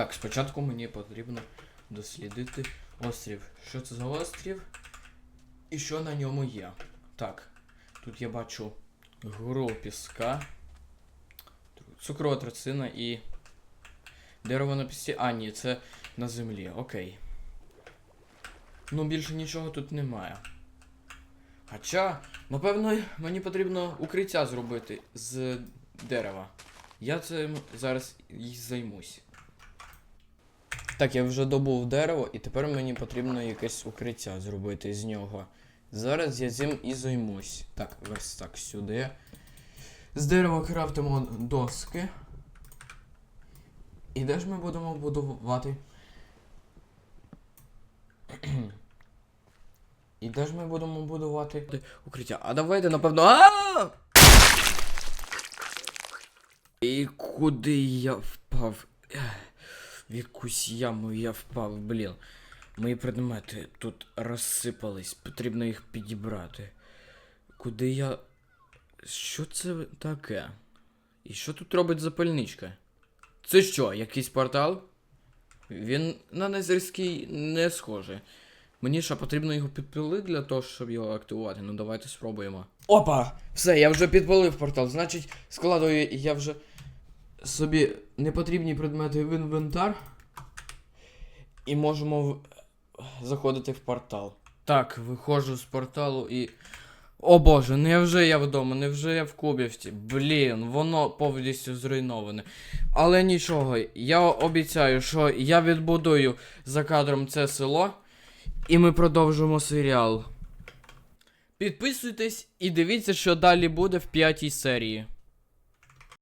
Так, спочатку мені потрібно дослідити острів. Що це за острів? І що на ньому є? Так, тут я бачу гору піска, цукрова трацина і дерево на пісці. А, ні, це на землі. Окей. Ну, більше нічого тут немає. Хоча, напевно, мені потрібно укриття зробити з дерева. Я цим зараз і займусь. Так, я вже добув дерево, і тепер мені потрібно якесь укриття зробити з нього. Зараз я цим і займусь. Так, верстак сюди. З дерева крафтимо доски. І де ж ми будемо будувати? І де ж ми будемо будувати укриття? А давайте, напевно. А! І куди я впав? В якусь яму я впав, блін. Мої предмети тут розсипались, потрібно їх підібрати. Куди я. Що це таке? І що тут робить запальничка? Це що, якийсь портал? Він на незерський не схожий. Мені що, потрібно його підпилити для того, щоб його активувати. Ну давайте спробуємо. Опа! Все, я вже підпалив портал. Значить, складую я вже собі непотрібні предмети в інвентар. І можемо в... заходити в портал. Так, виходжу з порталу і. О боже, невже я вдома, невже я в Кубівці? Блін, воно повністю зруйноване. Але нічого, я обіцяю, що я відбудую за кадром це село, і ми продовжимо серіал. Підписуйтесь і дивіться, що далі буде в п'ятій серії.